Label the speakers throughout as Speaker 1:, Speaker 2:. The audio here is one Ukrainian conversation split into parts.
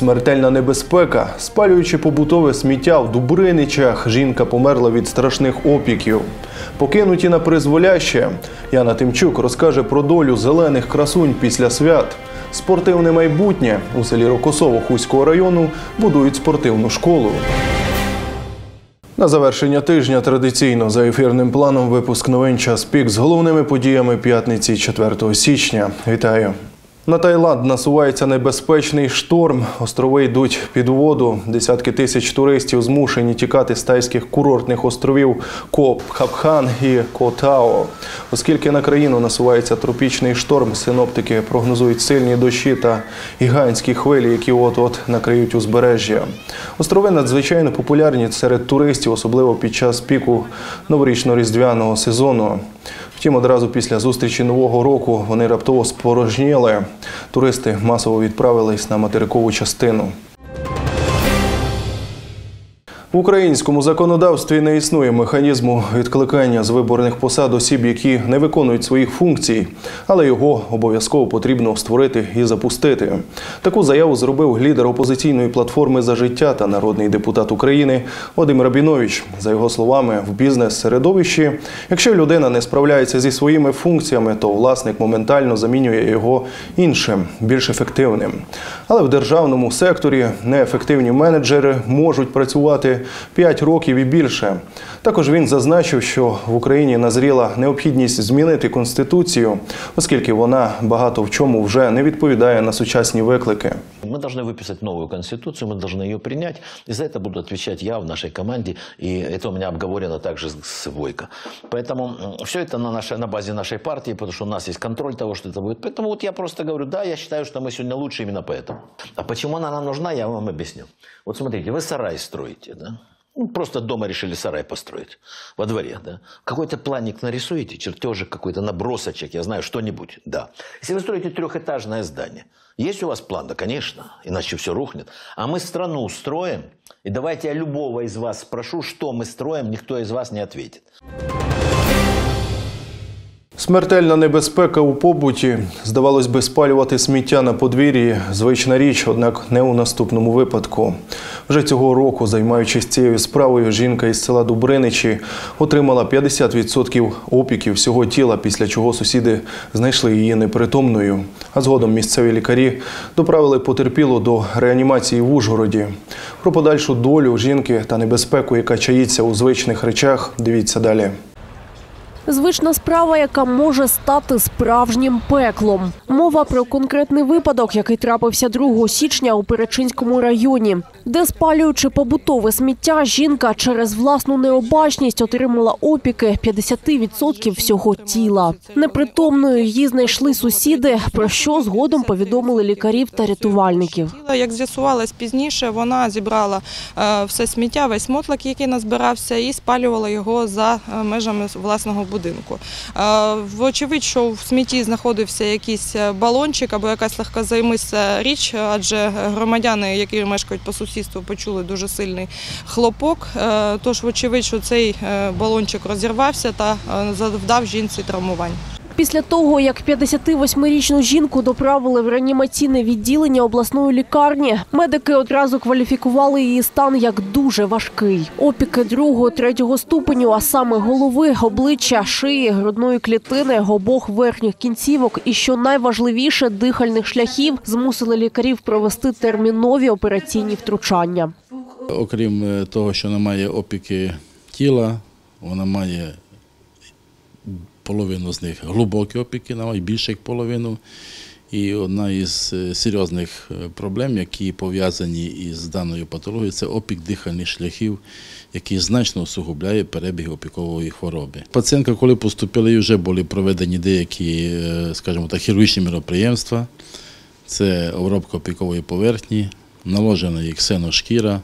Speaker 1: Смертельна небезпека. Спалюючи побутове сміття в Дубриничах, жінка померла від страшних опіків. Покинуті на призволяще. Яна Тимчук розкаже про долю зелених красунь після свят. Спортивне майбутнє у селі Рокосово Хуського району будують спортивну школу. На завершення тижня традиційно за ефірним планом випуск новин час пік з головними подіями п'ятниці 4 січня. Вітаю. На Таїланд насувається небезпечний шторм. Острови йдуть під воду. Десятки тисяч туристів змушені тікати з тайських курортних островів Коп, Хапхан і Котао. Оскільки на країну насувається тропічний шторм, синоптики прогнозують сильні дощі та гігантські хвилі, які от-от накриють узбережжя. Острови надзвичайно популярні серед туристів, особливо під час піку новорічно-різдвяного сезону. Втім, одразу після зустрічі нового року вони раптово спорожніли. Туристи масово відправились на материкову частину. В українському законодавстві не існує механізму відкликання з виборних посад осіб, які не виконують своїх функцій, але його обов'язково потрібно створити і запустити. Таку заяву зробив лідер опозиційної платформи за життя та народний депутат України Вадим Рабінович. За його словами, в бізнес-середовищі, якщо людина не справляється зі своїми функціями, то власник моментально замінює його іншим, більш ефективним. Але в державному секторі неефективні менеджери можуть працювати 5 років і більше. Також він зазначив, що в Україні назріла необхідність змінити конституцію, оскільки вона багато в чому вже не відповідає на сучасні виклики.
Speaker 2: Мы должны выписать новую конституцию, мы должны ее принять. И за это буду отвечать я в нашей команде. И это у меня обговорено также с Войко. Поэтому все это на, нашей, на базе нашей партии, потому что у нас есть контроль того, что это будет. Поэтому вот я просто говорю, да, я считаю, что мы сегодня лучше именно поэтому. А почему она нам нужна, я вам объясню. Вот смотрите, вы сарай строите, да? Ну, просто дома решили сарай построить во дворе, да. Какой-то планник нарисуете, чертежик какой-то, набросочек, я знаю, что-нибудь, да. Если вы строите трехэтажное здание, есть у вас план? Да, конечно, иначе все рухнет. А мы страну строим, и давайте я любого из вас спрошу, что мы строим, никто из вас не ответит.
Speaker 1: Смертельна небезпека у побуті. Здавалось би, спалювати сміття на подвір'ї звична річ, однак не у наступному випадку. Вже цього року, займаючись цією справою, жінка із села Дубриничі отримала 50% опіків всього тіла, після чого сусіди знайшли її непритомною. А згодом місцеві лікарі доправили потерпілу до реанімації в Ужгороді. Про подальшу долю жінки та небезпеку, яка чаїться у звичних речах, дивіться далі.
Speaker 3: Звична справа, яка може стати справжнім пеклом. Мова про конкретний випадок, який трапився 2 січня у Перечинському районі, де спалюючи побутове сміття, жінка через власну необачність отримала опіки 50% всього тіла. Непритомною її знайшли сусіди, про що згодом повідомили лікарів та рятувальників.
Speaker 4: Як з'ясувалось пізніше, вона зібрала е, все сміття, весь мотлак, який назбирався, і спалювала його за е, межами власного будинку. Е, Вочевидь, що в смітті знаходився якийсь балончик або якась легкозаймиста річ, адже громадяни, які мешкають по сусідству, почули дуже сильний хлопок. Е, Тож, вочевидь, що цей е, балончик розірвався та е, завдав жінці травмувань.
Speaker 3: Після того, як 58-річну жінку доправили в реанімаційне відділення обласної лікарні, медики одразу кваліфікували її стан як дуже важкий. Опіки другого, третього ступеню, а саме голови, обличчя, шиї, грудної клітини, обох верхніх кінцівок і, що найважливіше, дихальних шляхів змусили лікарів провести термінові операційні втручання.
Speaker 5: Окрім е, того, що вона має опіки тіла, вона має половину з них глибокі опіки, навіть більше як половину. І одна із е, серйозних е, проблем, які пов'язані із даною патологією, це опік дихальних шляхів, який значно усугубляє перебіг опікової хвороби. Пацієнтка, коли поступили, вже були проведені деякі, е, скажімо так, хірургічні мероприємства. Це обробка опікової поверхні, наложена їх ксеношкіра,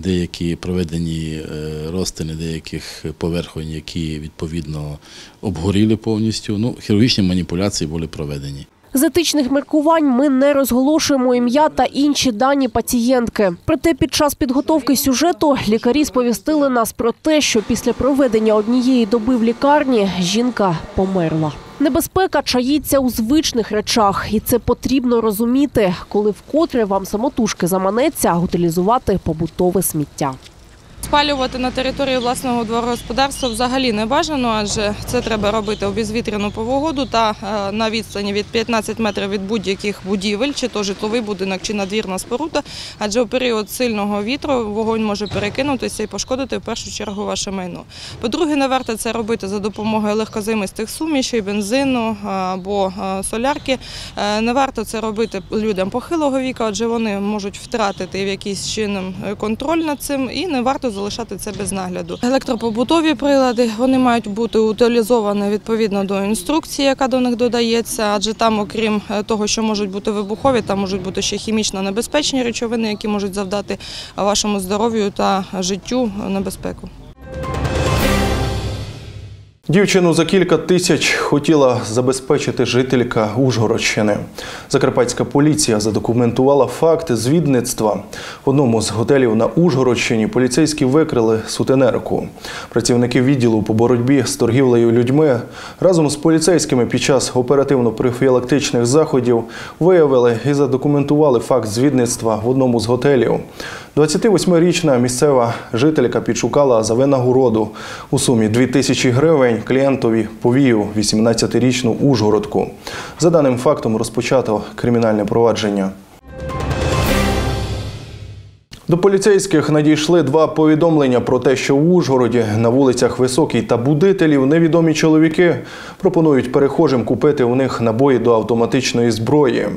Speaker 5: деякі проведені розтини деяких поверхонь, які відповідно обгоріли повністю. Ну, хірургічні маніпуляції були проведені.
Speaker 3: З етичних міркувань ми не розголошуємо ім'я та інші дані пацієнтки. Проте під час підготовки сюжету лікарі сповістили нас про те, що після проведення однієї доби в лікарні жінка померла. Небезпека чаїться у звичних речах, і це потрібно розуміти, коли вкотре вам самотужки заманеться утилізувати побутове сміття.
Speaker 4: Спалювати на території власного дворогосподарства взагалі не бажано, адже це треба робити у безвітряну погоду та е, на відстані від 15 метрів від будь-яких будівель, чи то житловий будинок, чи надвірна споруда. Адже у період сильного вітру вогонь може перекинутися і пошкодити в першу чергу ваше майно. По-друге, не варто це робити за допомогою легкозаймистих сумішей, бензину е, або е, солярки. Не варто це робити людям похилого віку, адже вони можуть втратити в якийсь чином контроль над цим, і не варто залишати це без нагляду. Електропобутові прилади вони мають бути утилізовані відповідно до інструкції, яка до них додається, адже там, окрім е, того, що можуть бути вибухові, там можуть бути ще хімічно небезпечні речовини, які можуть завдати вашому здоров'ю та життю небезпеку.
Speaker 1: Дівчину за кілька тисяч хотіла забезпечити жителька Ужгородщини. Закарпатська поліція задокументувала факт звідництва. В одному з готелів на Ужгородщині поліцейські викрили сутенерку. Працівники відділу по боротьбі з торгівлею людьми разом з поліцейськими під час оперативно-профілактичних заходів виявили і задокументували факт звідництва в одному з готелів. 28-річна місцева жителька підшукала за винагороду у сумі 2000 гривень клієнтові повію 18-річну Ужгородку. За даним фактом розпочато кримінальне провадження. До поліцейських надійшли два повідомлення про те, що в Ужгороді на вулицях Високій та Будителів невідомі чоловіки пропонують перехожим купити у них набої до автоматичної зброї.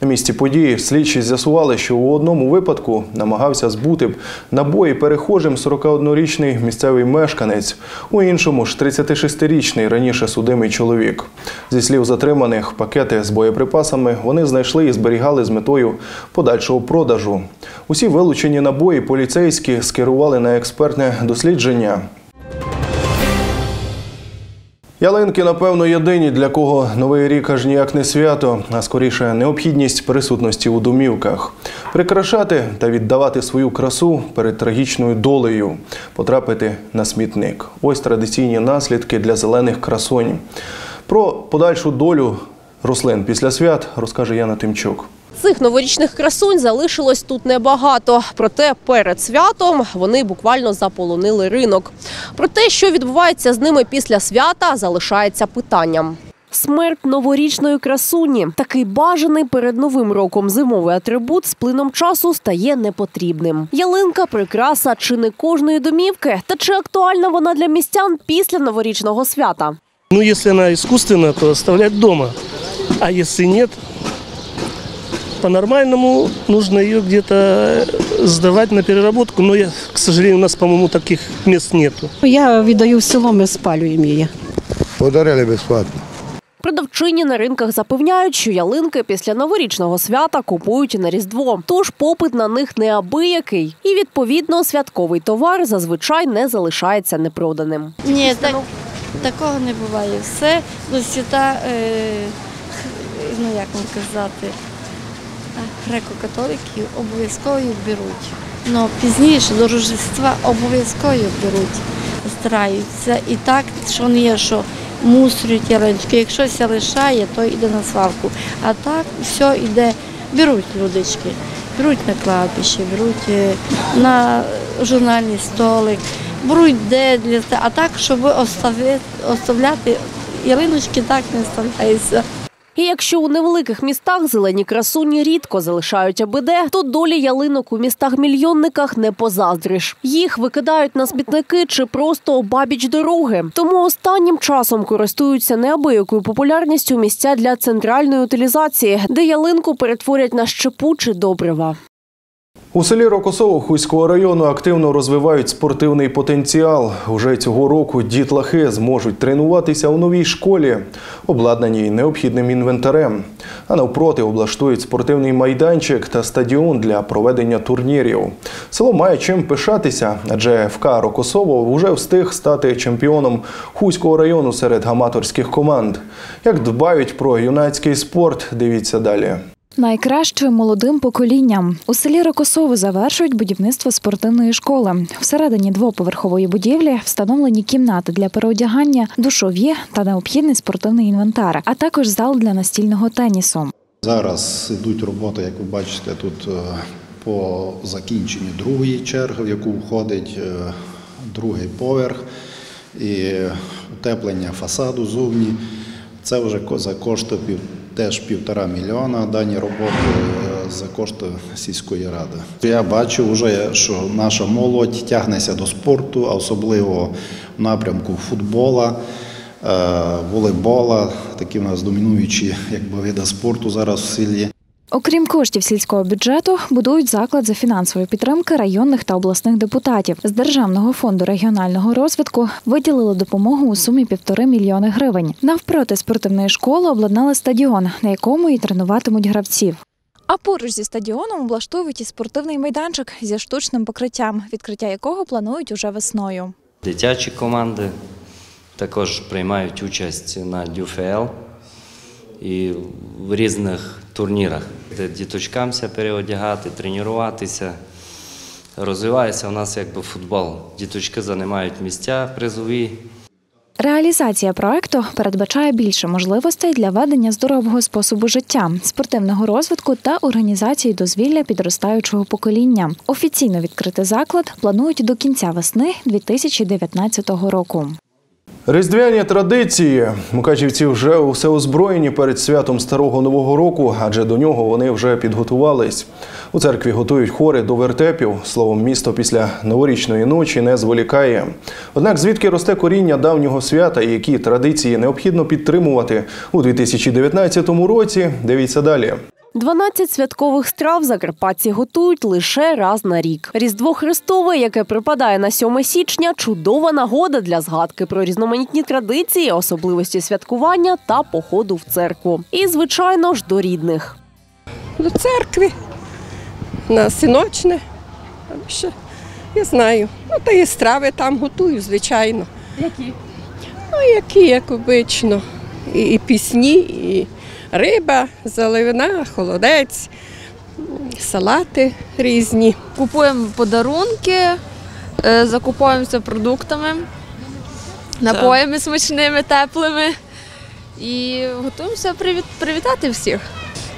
Speaker 1: На місці події слідчі з'ясували, що у одному випадку намагався збути набої перехожим 41-річний місцевий мешканець, у іншому ж 36-річний раніше судимий чоловік. Зі слів затриманих, пакети з боєприпасами вони знайшли і зберігали з метою подальшого продажу. Усі вилучені набої поліцейські скерували на експертне дослідження. Ялинки, напевно, єдині, для кого новий рік аж ніяк не свято, а скоріше необхідність присутності у домівках, прикрашати та віддавати свою красу перед трагічною долею, потрапити на смітник. Ось традиційні наслідки для зелених красонь. Про подальшу долю рослин після свят розкаже Яна Тимчук.
Speaker 3: Цих новорічних красунь залишилось тут небагато. Проте перед святом вони буквально заполонили ринок. Про те, що відбувається з ними після свята, залишається питанням. Смерть новорічної красуні. Такий бажаний перед новим роком зимовий атрибут з плином часу стає непотрібним. Ялинка, прикраса чи не кожної домівки, та чи актуальна вона для містян після новорічного свята?
Speaker 6: Ну, если она искусственная, то оставлять дома. А если нет, по-нормальному нужно ее где-то сдавать на переработку. Но, я, к сожалению, у нас, по-моему, таких мест нету.
Speaker 7: Я віддаю в село, ми спалюємо її.
Speaker 8: Подарили безплатно.
Speaker 3: Продавчині на ринках запевняють, що ялинки після новорічного свята купують на різдво. Тож попит на них неабиякий. І відповідно святковий товар зазвичай не залишається непроданим.
Speaker 9: Ні, так, такого не буває. Все до свята, е, ну як вам казати, греко-католиків обов'язково беруть. Ну, пізніше до Рождества обов'язково беруть, стараються. І так, що не є, що мусорять ялиночки. Якщо ся лишає, то йде на свалку. А так все йде, беруть людочки, беруть на кладбище, беруть е, на журнальний столик, беруть де для а так, щоб оставити, оставляти ялиночки, так не оставляється.
Speaker 3: І якщо у невеликих містах зелені красуні рідко залишають АБД, то долі ялинок у містах-мільйонниках не позаздриш. Їх викидають на смітники чи просто обабіч дороги. Тому останнім часом користуються неабиякою популярністю місця для центральної утилізації, де ялинку перетворять на щепу чи добрива.
Speaker 1: У селі Рокосово Хуського району активно розвивають спортивний потенціал. Уже цього року дітлахи зможуть тренуватися у новій школі, обладнаній необхідним інвентарем. А навпроти облаштують спортивний майданчик та стадіон для проведення турнірів. Село має чим пишатися, адже ФК Рокосово вже встиг стати чемпіоном Хуського району серед аматорських команд. Як дбають про юнацький спорт, дивіться далі.
Speaker 10: Найкращим молодим поколінням у селі Рокосово завершують будівництво спортивної школи. Всередині двоповерхової будівлі встановлені кімнати для переодягання, душові та необхідний спортивний інвентар, а також зал для настільного тенісу.
Speaker 11: Зараз йдуть роботи, як ви бачите, тут е, по закінченню другої черги, в яку входить е, другий поверх і утеплення фасаду зовні. Це вже за кошти теж півтора мільйона дані роботи е, за кошти сільської ради. Я бачу вже, що наша молодь тягнеться до спорту, а особливо в напрямку футбола, е, волейбола, такі в нас домінуючі якби, види спорту зараз в селі.
Speaker 10: Окрім коштів сільського бюджету, будують заклад за фінансової підтримки районних та обласних депутатів. З Державного фонду регіонального розвитку виділили допомогу у сумі півтори мільйони гривень. Навпроти спортивної школи обладнали стадіон, на якому і тренуватимуть гравців. А поруч зі стадіоном облаштовують і спортивний майданчик зі штучним покриттям, відкриття якого планують уже весною.
Speaker 12: Дитячі команди також приймають участь на ДЮФЛ і в різних турнірах, де діточкам ся переодягати, тренуватися. Розвивається у нас якби футбол. Діточки займають місця призові.
Speaker 10: Реалізація проекту передбачає більше можливостей для ведення здорового способу життя, спортивного розвитку та організації дозвілля підростаючого покоління. Офіційно відкрити заклад планують до кінця весни 2019 року.
Speaker 1: Різдвяні традиції. Мукачівці вже усе озброєні перед святом Старого Нового року, адже до нього вони вже підготувались. У церкві готують хори до вертепів. Словом, місто після новорічної ночі не зволікає. Однак звідки росте коріння давнього свята і які традиції необхідно підтримувати у 2019 році? Дивіться далі.
Speaker 3: 12 святкових страв закарпатці готують лише раз на рік. Різдво Христове, яке припадає на 7 січня, чудова нагода для згадки про різноманітні традиції, особливості святкування та походу в церкву. І, звичайно ж, до рідних.
Speaker 13: до церкви, на сіночне. Там ще, я знаю. Ну, та і страви там готую, звичайно.
Speaker 3: Які?
Speaker 13: Ну, які, як обично. І, і пісні, і риба, заливина, холодець, салати різні.
Speaker 14: Купуємо подарунки, е, закуповуємося продуктами, напоями смачними, теплими і готуємося привіт, привітати всіх.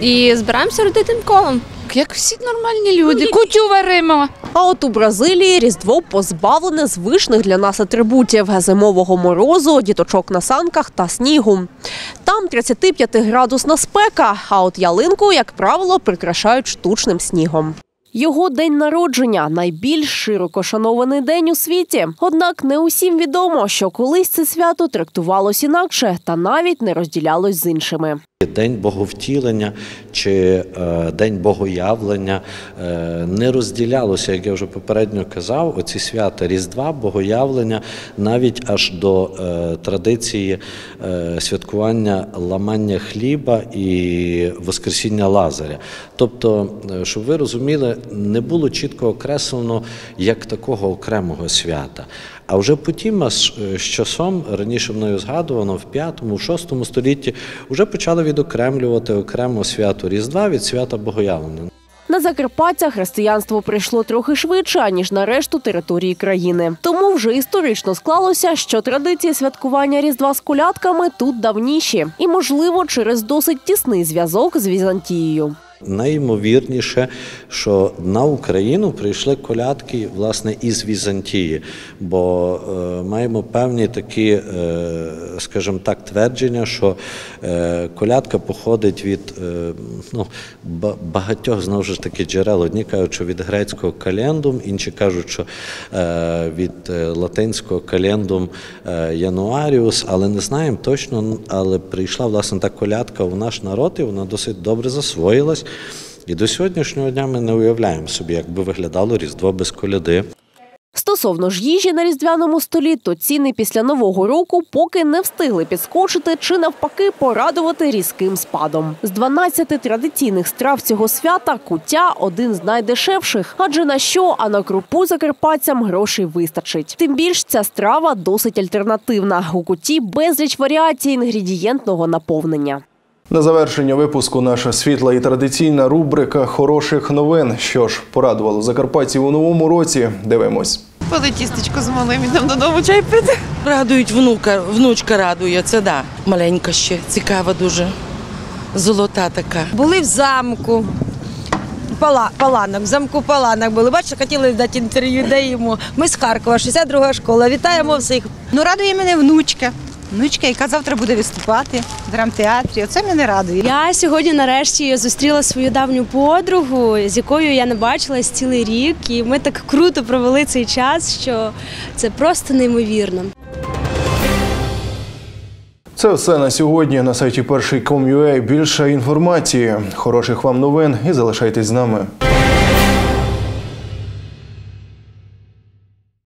Speaker 14: І збираємося родитим колом.
Speaker 15: Як всі нормальні люди, кутю варимо.
Speaker 3: А от у Бразилії Різдво позбавлене звичних для нас атрибутів зимового морозу, діточок на санках та снігу. Там 35-градусна спека, а от ялинку, як правило, прикрашають штучним снігом. Його день народження найбільш широко шанований день у світі. Однак не усім відомо, що колись це свято трактувалось інакше та навіть не розділялось з іншими.
Speaker 16: День Боговтілення чи е, День Богоявлення е, не розділялося, як я вже попередньо казав, оці свята Різдва, Богоявлення, навіть аж до е, традиції святкування ламання хліба і Воскресіння Лазаря. Тобто, щоб ви розуміли, не було чітко окреслено як такого окремого свята. А вже потім аж, е, з часом, раніше мною згадувано, в 5 6 столітті вже почали відокремлювати окремо свято Різдва від свята Богоявлення.
Speaker 3: На Закарпаття християнство прийшло трохи швидше, аніж на решту території країни. Тому вже історично склалося, що традиції святкування Різдва з колядками тут давніші, і, можливо, через досить тісний зв'язок з Візантією.
Speaker 16: Найімовірніше, що на Україну прийшли колядки власне із Візантії, бо е, маємо певні такі, е, скажімо так, твердження, що е, колядка походить від е, ну, багатьох знову ж таки джерел. Одні кажуть, що від грецького календум, інші кажуть, що е, від е, латинського календум е, януаріус, але не знаємо точно. Але прийшла власне та колядка в наш народ, і вона досить добре засвоїлась. І до сьогоднішнього дня ми не уявляємо собі, як би виглядало Різдво без коляди.
Speaker 3: Стосовно ж їжі на різдвяному столі, то ціни після нового року поки не встигли підскочити чи навпаки порадувати різким спадом. З 12 традиційних страв цього свята куття один з найдешевших. Адже на що, а на крупу закарпатцям грошей вистачить. Тим більш ця страва досить альтернативна. У куті безліч варіацій інгредієнтного наповнення.
Speaker 1: На завершення випуску наша світла і традиційна рубрика хороших новин. Що ж порадувало закарпатців у новому році. Дивимось.
Speaker 17: Пили тістечко з малим, ідемо додому чай пити. Радують внука, внучка радує, це да. Маленька ще, цікава дуже. Золота така.
Speaker 18: Були в замку. Пала, паланок, в замку паланок були. Бачите, хотіли дати інтерв'ю, даємо. Ми з Харкова, 62 школа. Вітаємо всіх.
Speaker 19: Ну, радує мене внучка. Внучка, яка завтра буде виступати в драмтеатрі. Оце мене радує.
Speaker 20: Я сьогодні нарешті зустріла свою давню подругу, з якою я не бачилась цілий рік, і ми так круто провели цей час, що це просто неймовірно.
Speaker 1: Це все на сьогодні. На сайті перший Більше інформації. Хороших вам новин і залишайтесь з нами.